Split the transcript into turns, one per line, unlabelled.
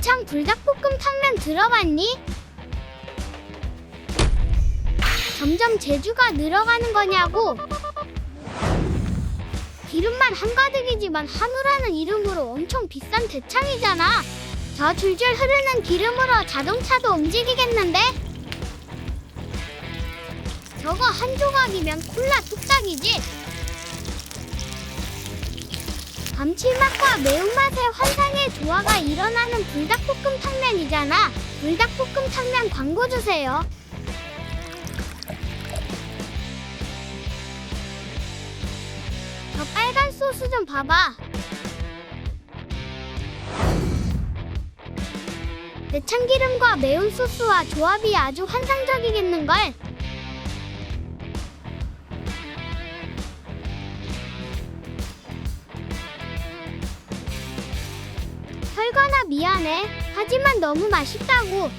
대창 불닭볶음 탕면 들어봤니? 점점 제주가 늘어가는 거냐고. 기름만 한가득이지만 한우라는 이름으로 엄청 비싼 대창이잖아. 저 줄줄 흐르는 기름으로 자동차도 움직이겠는데? 저거 한 조각이면 콜라 뚝딱이지? 감칠맛과 매운맛의 환상 의 조화가 일어나는 불닭볶음 탕면이잖아. 불닭볶음 탕면 광고 주세요. 저 빨간 소스 좀 봐봐. 내 참기름과 매운 소스와 조합이 아주 환상적이겠는걸? 미안해. 하지만 너무 맛있다고.